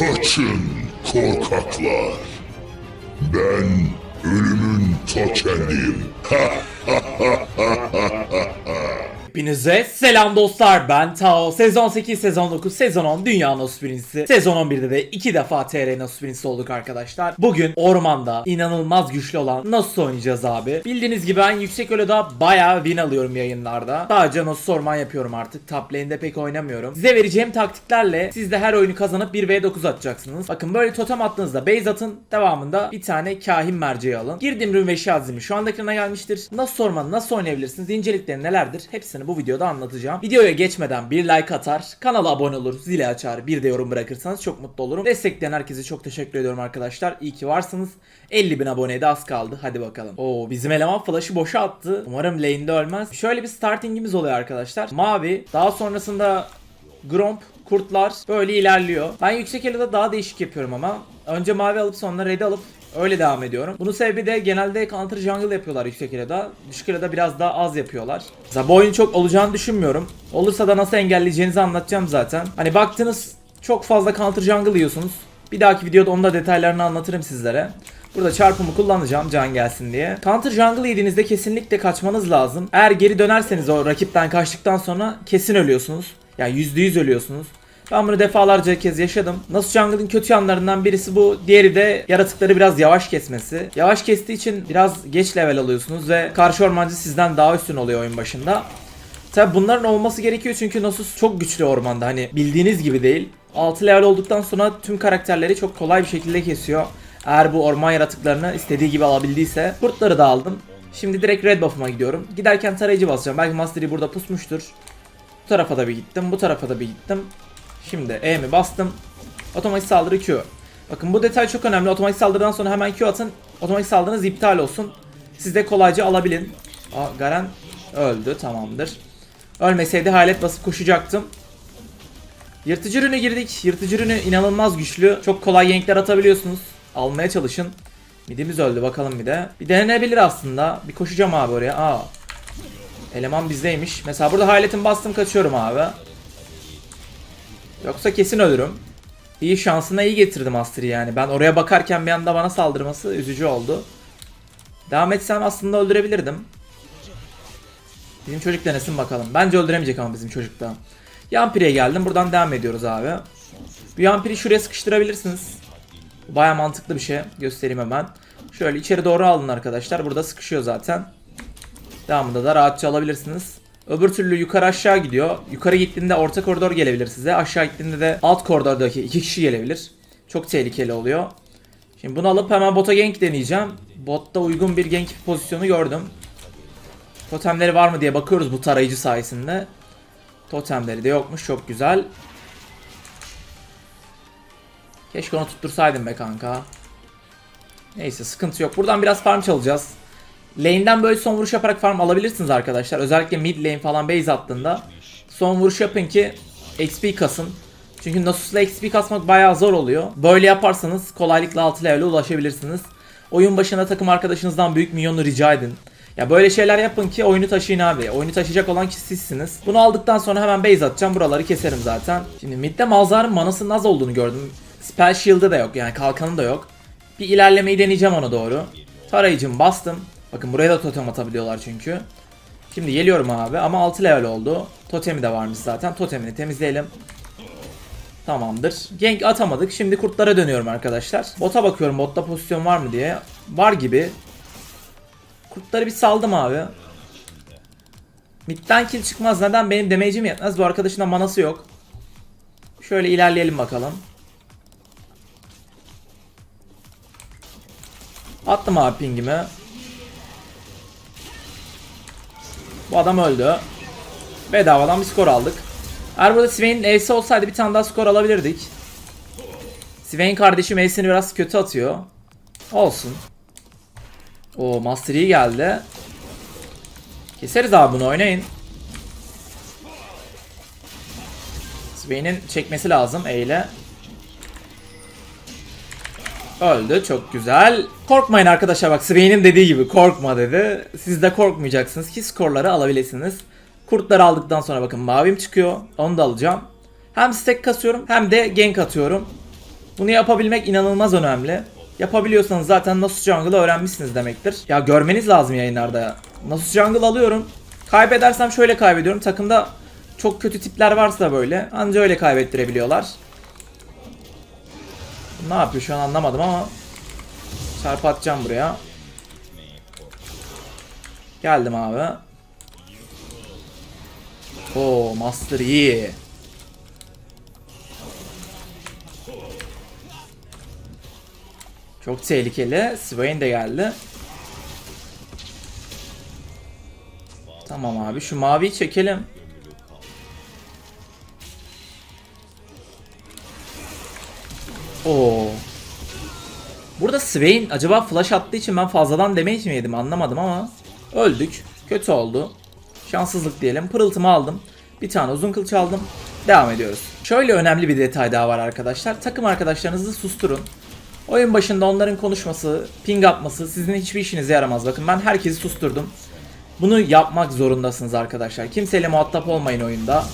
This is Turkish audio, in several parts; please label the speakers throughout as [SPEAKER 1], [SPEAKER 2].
[SPEAKER 1] Kaçın korkaklar. Ben ölümün ta kendiyim.
[SPEAKER 2] Hepinize selam dostlar ben Tao. Sezon 8, sezon 9, sezon 10 Dünya Nos birincisi. Sezon 11'de de 2 defa TR Nos birincisi olduk arkadaşlar. Bugün ormanda inanılmaz güçlü olan Nos oynayacağız abi. Bildiğiniz gibi ben yüksek elo'da bayağı win alıyorum yayınlarda. Sadece Nos orman yapıyorum artık. Top lane'de pek oynamıyorum. Size vereceğim taktiklerle siz de her oyunu kazanıp 1v9 atacaksınız. Bakın böyle totem attığınızda base atın. Devamında bir tane kahin merceği alın. Girdiğim rün ve şazimi şu anda ekrana gelmiştir. Nasıl ormanı nasıl oynayabilirsiniz? İncelikleri nelerdir? Hepsini bu videoda anlatacağım. Videoya geçmeden bir like atar, kanala abone olur, zili açar, bir de yorum bırakırsanız çok mutlu olurum. Destekleyen herkese çok teşekkür ediyorum arkadaşlar. İyi ki varsınız. 50 bin aboneye de az kaldı. Hadi bakalım. Oo bizim eleman flash'ı boşa attı. Umarım lane'de ölmez. Şöyle bir startingimiz oluyor arkadaşlar. Mavi. Daha sonrasında Gromp, kurtlar böyle ilerliyor. Ben yüksek elo'da daha değişik yapıyorum ama. Önce mavi alıp sonra red alıp öyle devam ediyorum. Bunun sebebi de genelde counter jungle yapıyorlar yüksek elo'da. Düşük elo'da biraz daha az yapıyorlar. Mesela bu oyun çok olacağını düşünmüyorum. Olursa da nasıl engelleyeceğinizi anlatacağım zaten. Hani baktınız çok fazla counter jungle yiyorsunuz. Bir dahaki videoda onun da detaylarını anlatırım sizlere. Burada çarpımı kullanacağım can gelsin diye. Counter jungle yediğinizde kesinlikle kaçmanız lazım. Eğer geri dönerseniz o rakipten kaçtıktan sonra kesin ölüyorsunuz. Yani %100 ölüyorsunuz. Ben bunu defalarca kez yaşadım. Nasıl Jungle'ın kötü yanlarından birisi bu. Diğeri de yaratıkları biraz yavaş kesmesi. Yavaş kestiği için biraz geç level alıyorsunuz ve karşı ormancı sizden daha üstün oluyor oyun başında. Tabi bunların olması gerekiyor çünkü Nasus çok güçlü ormanda. Hani bildiğiniz gibi değil. 6 level olduktan sonra tüm karakterleri çok kolay bir şekilde kesiyor. Eğer bu orman yaratıklarını istediği gibi alabildiyse. Kurtları da aldım. Şimdi direkt red buff'ıma gidiyorum. Giderken tarayıcı basacağım. Belki Mastery burada pusmuştur. Bu tarafa da bir gittim. Bu tarafa da bir gittim. Şimdi E'mi bastım. Otomatik saldırı Q. Bakın bu detay çok önemli. Otomatik saldırıdan sonra hemen Q atın. Otomatik saldırınız iptal olsun. Siz de kolayca alabilin. Aa, Garen öldü. Tamamdır. Ölmeseydi hayalet basıp koşacaktım. Yırtıcı ürünü girdik. Yırtıcı ürünü inanılmaz güçlü. Çok kolay yankler atabiliyorsunuz. Almaya çalışın. Midimiz öldü bakalım bir de. Bir denenebilir aslında. Bir koşacağım abi oraya. Aa. Eleman bizdeymiş. Mesela burada hayaletin bastım kaçıyorum abi. Yoksa kesin ölürüm. İyi şansına iyi getirdim Aster'i yani. Ben oraya bakarken bir anda bana saldırması üzücü oldu. Devam etsem aslında öldürebilirdim. Bizim çocuk denesin bakalım. Bence öldüremeyecek ama bizim çocuk da. Yampir'e geldim. Buradan devam ediyoruz abi. Bu Yampir'i şuraya sıkıştırabilirsiniz. Baya mantıklı bir şey. Göstereyim hemen. Şöyle içeri doğru alın arkadaşlar. Burada sıkışıyor zaten. Devamında da rahatça alabilirsiniz. Öbür türlü yukarı aşağı gidiyor. Yukarı gittiğinde orta koridor gelebilir size. Aşağı gittiğinde de alt koridordaki iki kişi gelebilir. Çok tehlikeli oluyor. Şimdi bunu alıp hemen bota gank deneyeceğim. Botta uygun bir gank pozisyonu gördüm. Totemleri var mı diye bakıyoruz bu tarayıcı sayesinde. Totemleri de yokmuş. Çok güzel. Keşke onu tuttursaydım be kanka. Neyse sıkıntı yok. Buradan biraz farm çalacağız. Lane'den böyle son vuruş yaparak farm alabilirsiniz arkadaşlar. Özellikle mid lane falan base attığında. Son vuruş yapın ki XP kasın. Çünkü Nasus'la XP kasmak bayağı zor oluyor. Böyle yaparsanız kolaylıkla 6 level'e ulaşabilirsiniz. Oyun başına takım arkadaşınızdan büyük minyonu rica edin. Ya böyle şeyler yapın ki oyunu taşıyın abi. Oyunu taşıyacak olan kişi sizsiniz. Bunu aldıktan sonra hemen base atacağım. Buraları keserim zaten. Şimdi midde Malzar'ın manasının az olduğunu gördüm. Spell shield'ı da yok yani kalkanı da yok. Bir ilerlemeyi deneyeceğim ona doğru. Tarayıcım bastım. Bakın buraya da totem atabiliyorlar çünkü. Şimdi geliyorum abi ama 6 level oldu. Totemi de varmış zaten. Totemini temizleyelim. Tamamdır. Gank atamadık. Şimdi kurtlara dönüyorum arkadaşlar. Bota bakıyorum botta pozisyon var mı diye. Var gibi. Kurtları bir saldım abi. Midden kill çıkmaz. Neden? Benim damage'im yetmez. Bu arkadaşın da manası yok. Şöyle ilerleyelim bakalım. Attım abi pingimi. Bu adam öldü. Bedavadan bir skor aldık. Eğer burada Swain'in E'si olsaydı bir tane daha skor alabilirdik. Swain kardeşim E'sini biraz kötü atıyor. Olsun. O Master Yi geldi. Keseriz abi bunu oynayın. Swain'in çekmesi lazım E ile. Öldü çok güzel. Korkmayın arkadaşlar bak Swain'in dediği gibi korkma dedi. Siz de korkmayacaksınız ki skorları alabilirsiniz. Kurtları aldıktan sonra bakın mavim çıkıyor. Onu da alacağım. Hem stack kasıyorum hem de gank atıyorum. Bunu yapabilmek inanılmaz önemli. Yapabiliyorsanız zaten Nasus Jungle'ı öğrenmişsiniz demektir. Ya görmeniz lazım yayınlarda ya. Nasus Jungle alıyorum. Kaybedersem şöyle kaybediyorum. Takımda çok kötü tipler varsa böyle anca öyle kaybettirebiliyorlar. Ne yapıyor şu an anlamadım ama çarpı atacağım buraya. Geldim abi. Oo Master iyi. Çok tehlikeli. Swain de geldi. Tamam abi şu maviyi çekelim. Oo. Burada Swain acaba flash attığı için ben fazladan damage mi yedim anlamadım ama öldük. Kötü oldu. Şanssızlık diyelim. Pırıltımı aldım. Bir tane uzun kılıç aldım. Devam ediyoruz. Şöyle önemli bir detay daha var arkadaşlar. Takım arkadaşlarınızı susturun. Oyun başında onların konuşması, ping atması sizin hiçbir işinize yaramaz. Bakın ben herkesi susturdum. Bunu yapmak zorundasınız arkadaşlar. Kimseyle muhatap olmayın oyunda.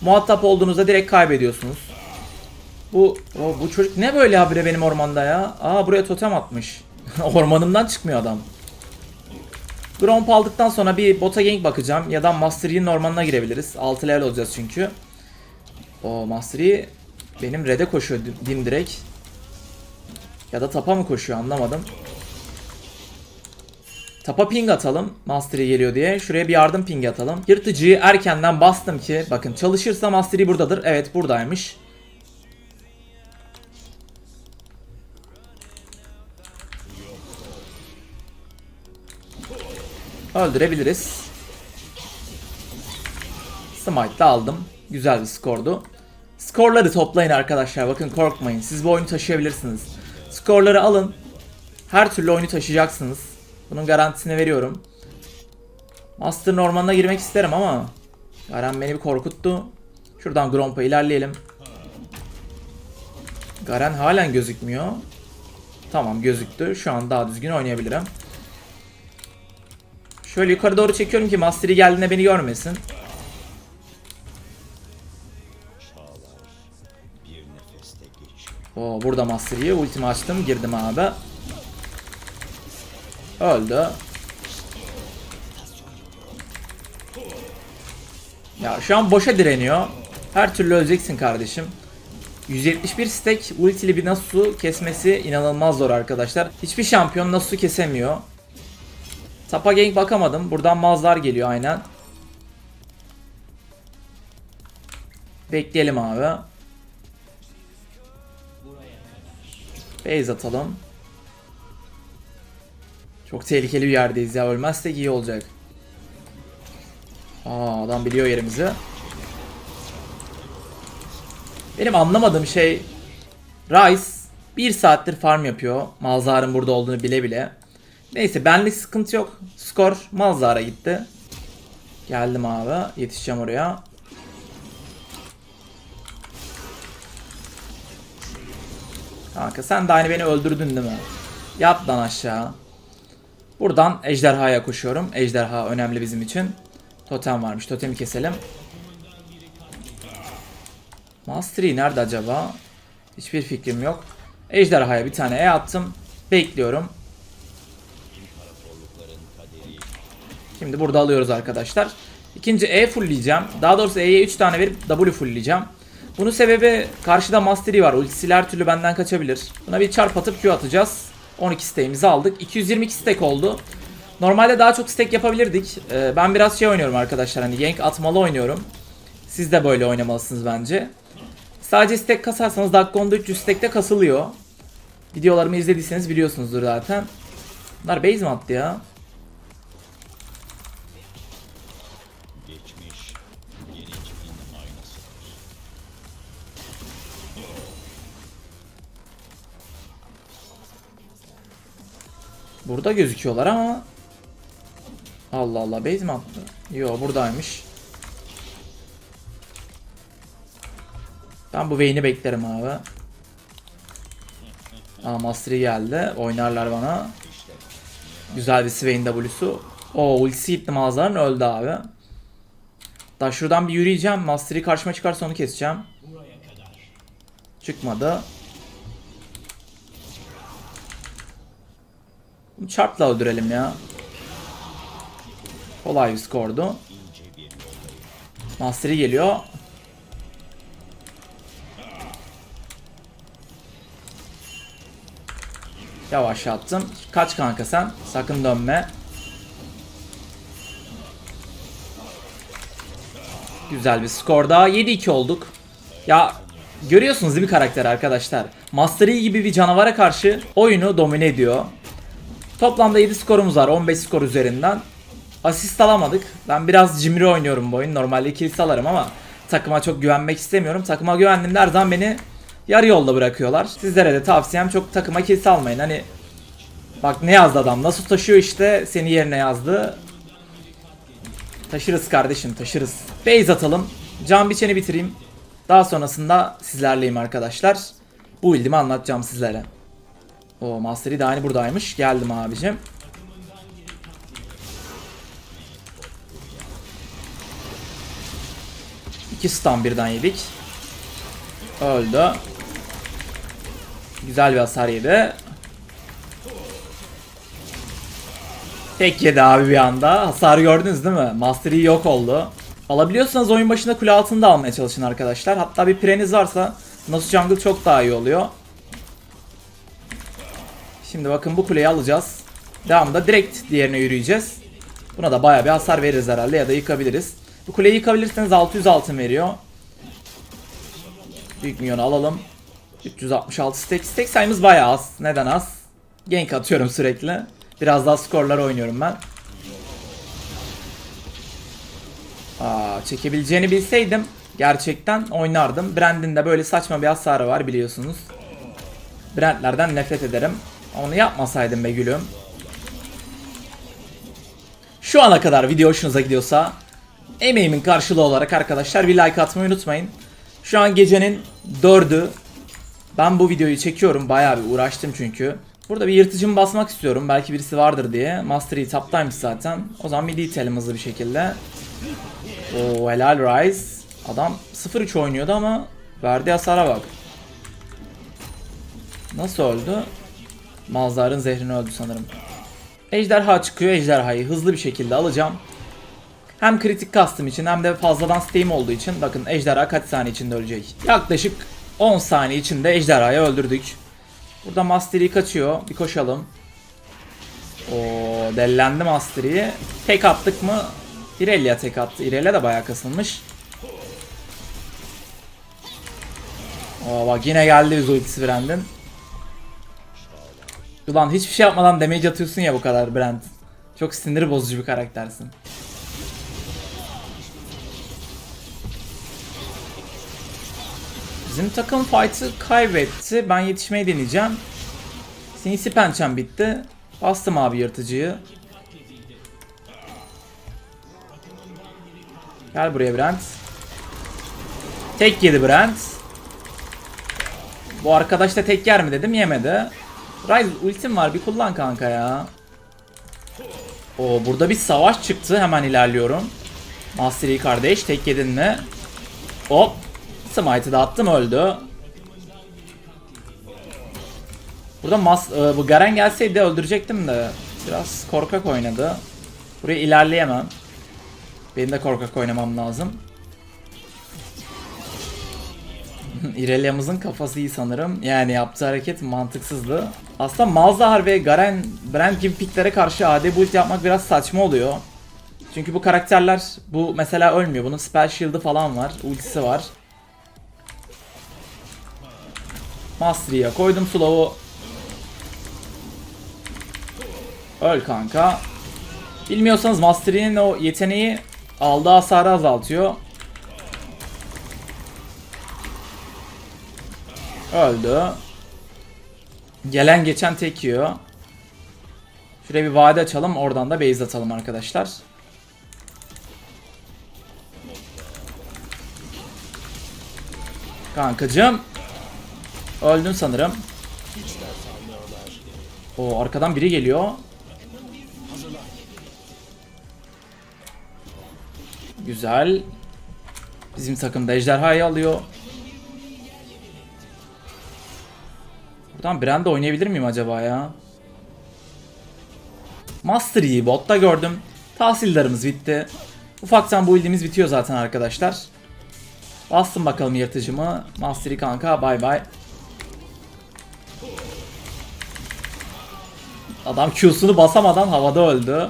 [SPEAKER 2] Muhatap olduğunuzda direkt kaybediyorsunuz. Bu o, bu çocuk ne böyle habire benim ormanda ya? Aa buraya totem atmış. Ormanımdan çıkmıyor adam. Gromp aldıktan sonra bir bota gank bakacağım ya da Master Yi'nin ormanına girebiliriz. 6 level olacağız çünkü. O Master Yi benim red'e koşuyor dim- dimdirek. Ya da tapa mı koşuyor anlamadım. Tapa ping atalım. Master Yi geliyor diye. Şuraya bir yardım ping atalım. Yırtıcıyı erkenden bastım ki bakın çalışırsa Master Yi buradadır. Evet buradaymış. Öldürebiliriz. Smite de aldım. Güzel bir skordu. Skorları toplayın arkadaşlar. Bakın korkmayın. Siz bu oyunu taşıyabilirsiniz. Skorları alın. Her türlü oyunu taşıyacaksınız. Bunun garantisini veriyorum. Master'ın ormanına girmek isterim ama Garen beni bir korkuttu. Şuradan Gromp'a ilerleyelim. Garen halen gözükmüyor. Tamam gözüktü. Şu an daha düzgün oynayabilirim. Şöyle yukarı doğru çekiyorum ki Mastery geldiğinde beni görmesin. Oo, burada Mastery'yi ultimi açtım girdim abi. Öldü. Ya şu an boşa direniyor. Her türlü öleceksin kardeşim. 171 stack ultili bir Nasus'u kesmesi inanılmaz zor arkadaşlar. Hiçbir şampiyon Nasus'u kesemiyor. Tapa gank bakamadım. Buradan mazlar geliyor aynen. Bekleyelim abi. Base atalım. Çok tehlikeli bir yerdeyiz ya. Ölmezsek iyi olacak. Aa adam biliyor yerimizi. Benim anlamadığım şey Rice bir saattir farm yapıyor. Malzar'ın burada olduğunu bile bile. Neyse benlik sıkıntı yok. Skor Malzar'a gitti. Geldim abi. Yetişeceğim oraya. Kanka sen de aynı beni öldürdün değil mi? Yat lan aşağı. Buradan ejderhaya koşuyorum. Ejderha önemli bizim için. Totem varmış. Totemi keselim. Mastery nerede acaba? Hiçbir fikrim yok. Ejderhaya bir tane E attım. Bekliyorum. Şimdi burada alıyoruz arkadaşlar. İkinci E fullleyeceğim. Daha doğrusu E'ye 3 tane verip W fullleyeceğim. Bunun sebebi karşıda Mastery var. Ultisiyle her türlü benden kaçabilir. Buna bir çarp atıp Q atacağız. 12 stack'imizi aldık. 222 stack oldu. Normalde daha çok stack yapabilirdik. Ee, ben biraz şey oynuyorum arkadaşlar. Hani yank atmalı oynuyorum. Siz de böyle oynamalısınız bence. Sadece stack kasarsanız dakika 10'da 300 stack'te kasılıyor. Videolarımı izlediyseniz biliyorsunuzdur zaten. Bunlar base mi attı ya? Burada gözüküyorlar ama Allah Allah base mi attı? Yo buradaymış. Ben bu Vayne'i beklerim abi. Aa Mastery geldi. Oynarlar bana. Güzel bir Swain W'su. O ultisi gitti mağazaların öldü abi. Daha şuradan bir yürüyeceğim. Mastery karşıma çıkarsa onu keseceğim. Çıkmadı. Çarpla öldürelim ya. Kolay bir skordu. Mastery geliyor. Yavaşlattım. Kaç kanka sen? Sakın dönme. Güzel bir skor daha. 7-2 olduk. Ya görüyorsunuz değil mi karakter arkadaşlar? Master gibi bir canavara karşı oyunu domine ediyor. Toplamda 7 skorumuz var 15 skor üzerinden. Asist alamadık. Ben biraz cimri oynuyorum bu oyun. Normalde kilise alırım ama takıma çok güvenmek istemiyorum. Takıma güvendiğimde her zaman beni yarı yolda bırakıyorlar. Sizlere de tavsiyem çok takıma kilise almayın. Hani bak ne yazdı adam nasıl taşıyor işte seni yerine yazdı. Taşırız kardeşim taşırız. Base atalım. Can biçeni bitireyim. Daha sonrasında sizlerleyim arkadaşlar. Bu build'imi anlatacağım sizlere. O Mastery de aynı buradaymış. Geldim abicim. İki stun birden yedik. Öldü. Güzel bir hasar yedi. Tek yedi abi bir anda. Hasar gördünüz değil mi? Mastery yok oldu. Alabiliyorsanız oyun başında kule altında almaya çalışın arkadaşlar. Hatta bir preniz varsa Nasus Jungle çok daha iyi oluyor. Şimdi bakın bu kuleyi alacağız. Devamında direkt diğerine yürüyeceğiz. Buna da baya bir hasar veririz herhalde ya da yıkabiliriz. Bu kuleyi yıkabilirseniz 600 altın veriyor. Büyük milyonu alalım. 366 stack. Stack sayımız bayağı az. Neden az? Gank atıyorum sürekli. Biraz daha skorlar oynuyorum ben. Aa, çekebileceğini bilseydim gerçekten oynardım. Brand'in de böyle saçma bir hasarı var biliyorsunuz. Brand'lerden nefret ederim. Onu yapmasaydım be gülüm. Şu ana kadar video hoşunuza gidiyorsa emeğimin karşılığı olarak arkadaşlar bir like atmayı unutmayın. Şu an gecenin 4'ü. Ben bu videoyu çekiyorum. Bayağı bir uğraştım çünkü. Burada bir yırtıcımı basmak istiyorum. Belki birisi vardır diye. Master Yi taptaymış zaten. O zaman bir detailim hızlı bir şekilde. Oo helal Rise. Adam 0-3 oynuyordu ama verdiği hasara bak. Nasıl öldü? Malzar'ın zehrini öldü sanırım. Ejderha çıkıyor. Ejderhayı hızlı bir şekilde alacağım. Hem kritik kastım için hem de fazladan steam olduğu için bakın ejderha kaç saniye içinde ölecek. Yaklaşık 10 saniye içinde ejderhayı öldürdük. Burada Mastery kaçıyor. Bir koşalım. O dellendi Mastery'i. Tek attık mı? Irelia tek attı. Irelia da bayağı kasılmış. Oo bak yine geldi biz ultisi Brand'in. Ulan hiçbir şey yapmadan damage atıyorsun ya bu kadar Brand. Çok sinir bozucu bir karaktersin. Bizim takım fight'ı kaybetti. Ben yetişmeyi deneyeceğim. Sinsi pençem bitti. Bastım abi yırtıcıyı. Gel buraya Brent. Tek yedi Brent. Bu arkadaş da tek yer mi dedim yemedi. Ryze ultim var bir kullan kanka ya. O burada bir savaş çıktı hemen ilerliyorum. Master kardeş tek yedin mi? Hop. Smite'ı da attım öldü. Burada mas e, bu Garen gelseydi öldürecektim de biraz korkak oynadı. Buraya ilerleyemem. Benim de korkak oynamam lazım. İrelia'mızın kafası iyi sanırım. Yani yaptığı hareket mantıksızdı. Aslında Malzahar ve Garen, Brand gibi picklere karşı AD build yapmak biraz saçma oluyor. Çünkü bu karakterler bu mesela ölmüyor. Bunun spell shield'ı falan var. Ultisi var. Mastery'e koydum slow'u. Öl kanka. Bilmiyorsanız Mastery'nin o yeteneği aldığı hasarı azaltıyor. Öldü. Gelen geçen tek yiyor. Şuraya bir vade açalım. Oradan da base atalım arkadaşlar. Kankacım. Öldün sanırım. O arkadan biri geliyor. Güzel. Bizim takım da ejderhayı alıyor. Buradan Brand'de oynayabilir miyim acaba ya? Master Yi botta gördüm. Tahsildarımız bitti. Ufaktan bu ildiğimiz bitiyor zaten arkadaşlar. Bastım bakalım yırtıcımı. Master Yi kanka bay bay. Adam Q'sunu basamadan havada öldü.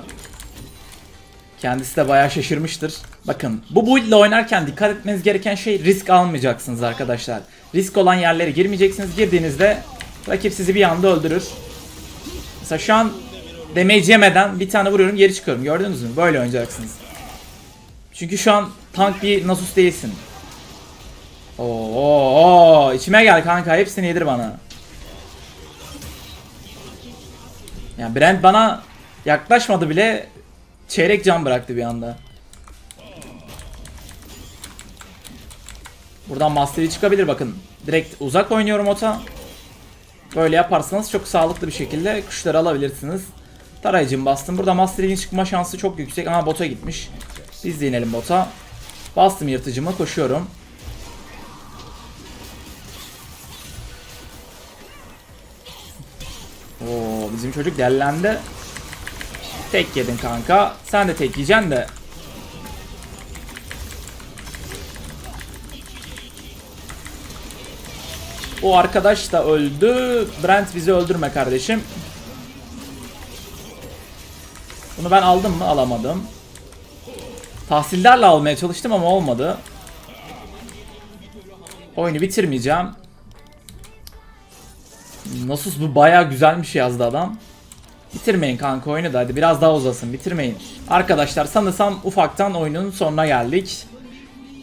[SPEAKER 2] Kendisi de bayağı şaşırmıştır. Bakın bu build ile oynarken dikkat etmeniz gereken şey risk almayacaksınız arkadaşlar. Risk olan yerlere girmeyeceksiniz. Girdiğinizde rakip sizi bir anda öldürür. Mesela şu an damage yemeden bir tane vuruyorum geri çıkıyorum. Gördünüz mü? Böyle oynayacaksınız. Çünkü şu an tank bir Nasus değilsin. Oo, oo, içime gel kanka hepsini yedir bana. Yani Brent bana yaklaşmadı bile çeyrek can bıraktı bir anda. Buradan Mastery çıkabilir bakın. Direkt uzak oynuyorum ota. Böyle yaparsanız çok sağlıklı bir şekilde kuşları alabilirsiniz. Tarayıcım bastım. Burada Mastery'nin çıkma şansı çok yüksek ama bota gitmiş. Biz de inelim bota. Bastım yırtıcımı koşuyorum. Oo bizim çocuk dellendi. Tek yedin kanka. Sen de tek yiyeceksin de. O arkadaş da öldü. Brent bizi öldürme kardeşim. Bunu ben aldım mı? Alamadım. Tahsillerle almaya çalıştım ama olmadı. Oyunu bitirmeyeceğim. Nasus bu bayağı güzelmiş yazdı adam. Bitirmeyin kanka oyunu da hadi biraz daha uzasın bitirmeyin. Arkadaşlar sanırsam ufaktan oyunun sonuna geldik.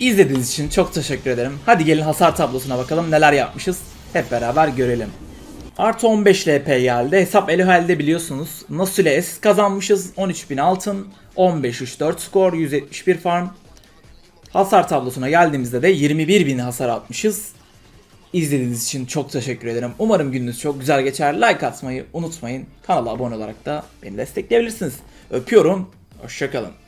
[SPEAKER 2] İzlediğiniz için çok teşekkür ederim. Hadi gelin hasar tablosuna bakalım neler yapmışız. Hep beraber görelim. Artı 15 LP geldi. Hesap eli halde biliyorsunuz. Nasule S kazanmışız. 13.000 altın. 15-3-4 skor. 171 farm. Hasar tablosuna geldiğimizde de 21.000 hasar atmışız. İzlediğiniz için çok teşekkür ederim. Umarım gününüz çok güzel geçer. Like atmayı unutmayın. Kanala abone olarak da beni destekleyebilirsiniz. Öpüyorum. Hoşçakalın.